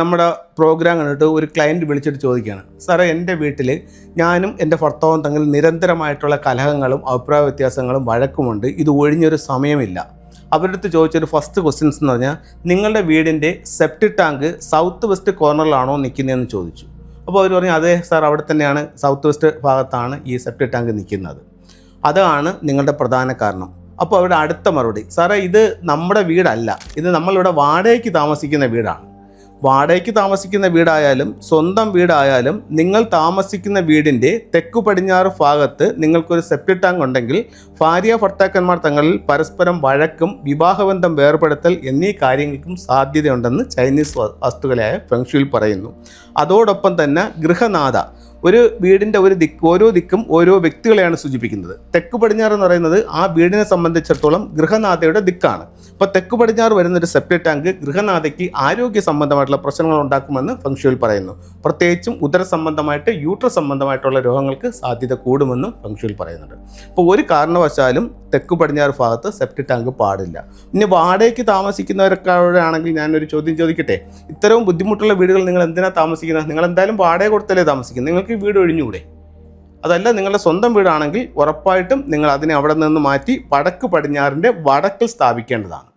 നമ്മുടെ പ്രോഗ്രാം കണ്ടിട്ട് ഒരു ക്ലയന്റ് വിളിച്ചിട്ട് ചോദിക്കുകയാണ്. സാറേ എന്റെ വീട്ടിൽ ഞാനും എന്റെ ഭർത്താവും തമ്മിൽ നിരന്തരമായിട്ടുള്ള കലഹങ്ങളും അഭിപ്രായ വ്യത്യാസങ്ങളും വഴക്കുമുണ്ട്. ഇത് ഒഴിഞ്ഞൊരു സമയമില്ല. അവരുടെ അടുത്ത് ചോദിച്ചൊരു ഫസ്റ്റ് ക്വസ്റ്റ്യൻസ് എന്ന് പറഞ്ഞാൽ നിങ്ങളുടെ വീടിന്റെ സെപ്റ്റിക് ടാങ്ക് സൗത്ത് വെസ്റ്റ് കോർണറിലാണോ നിൽക്കുന്നതെന്ന് ചോദിച്ചു. അപ്പോൾ അവർ പറഞ്ഞു അതെ സാർ അവിടെ തന്നെയാണ് സൗത്ത് വെസ്റ്റ് ഭാഗത്താണ് ഈ സെപ്റ്റിക് ടാങ്ക് നിൽക്കുന്നത്. അതാണ് നിങ്ങളുടെ പ്രധാന കാരണം. അപ്പോൾ അവരുടെ അടുത്ത മറുപടി സാറേ ഇത് നമ്മുടെ വീടല്ല. ഇത് നമ്മളിവിടെ വാടകയ്ക്ക് താമസിക്കുന്ന വീടാണ്. വാടകയ്ക്ക് താമസിക്കുന്ന വീടായാലും സ്വന്തം വീടായാലും നിങ്ങൾ താമസിക്കുന്ന വീടിന്റെ തെക്കു പടിഞ്ഞാറ് ഭാഗത്ത് നിങ്ങൾക്കൊരു സെപ്റ്റിക് ടാങ്ക് ഉണ്ടെങ്കിൽ ഭാര്യ ഭർത്താക്കന്മാർ തങ്ങളിൽ പരസ്പരം വഴക്കും വിവാഹബന്ധം വേർപെടുത്തൽ എന്നീ കാര്യങ്ങൾക്കും സാധ്യതയുണ്ടെന്ന് ചൈനീസ് വസ്തുക്കളായ ഫെങ്ഷുയിൽ പറയുന്നു. അതോടൊപ്പം തന്നെ ഗൃഹനാഥ ഒരു വീടിന്റെ ഒരു ദിക്ക് ഓരോ ദിക്കും ഓരോ വ്യക്തികളെയാണ് സൂചിപ്പിക്കുന്നത്. തെക്ക് പടിഞ്ഞാറ് എന്ന് പറയുന്നത് ആ വീടിനെ സംബന്ധിച്ചിടത്തോളം ഗൃഹനാഥയുടെ ദിക്കാണ്. അപ്പോൾ തെക്ക് പടിഞ്ഞാറ് വരുന്ന ഒരു സെപ്റ്റിക് ടാങ്ക് ഗൃഹനാഥയ്ക്ക് ആരോഗ്യ സംബന്ധമായിട്ടുള്ള പ്രശ്നങ്ങൾ ഉണ്ടാക്കുമെന്ന് ഫംഗ്ഷുവിൽ പറയുന്നു. പ്രത്യേകിച്ചും ഉദര സംബന്ധമായിട്ട് യൂട്രസ് സംബന്ധമായിട്ടുള്ള രോഗങ്ങൾക്ക് സാധ്യത കൂടുമെന്നും ഫംഗ്ഷുവിൽ പറയുന്നുണ്ട്. അപ്പോൾ ഒരു കാരണവശാലും തെക്ക് പടിഞ്ഞാറ് ഭാഗത്ത് സെപ്റ്റിക് ടാങ്ക് പാടില്ല. ഇനി വാടകയ്ക്ക് താമസിക്കുന്നവരൊക്കെ ആണെങ്കിൽ ഞാനൊരു ചോദ്യം ചോദിക്കട്ടെ? ഇത്തരവും ബുദ്ധിമുട്ടുള്ള വീടുകൾ നിങ്ങൾ എന്തിനാണ് താമസിക്കുന്നത്? നിങ്ങൾ എന്തായാലും വാടക കൊടുത്തല്ലേ താമസിക്കുന്നത്? നിങ്ങൾക്ക് വീട് ഒഴിഞ്ഞുകൂടെ? അതല്ല നിങ്ങളുടെ സ്വന്തം വീടാണെങ്കിൽ ഉറപ്പായിട്ടും നിങ്ങൾ അതിനെ അവിടെ നിന്ന് മാറ്റി വടക്ക് പടിഞ്ഞാറിന്റെ വടക്കിൽ സ്ഥാപിക്കേണ്ടതാണ്.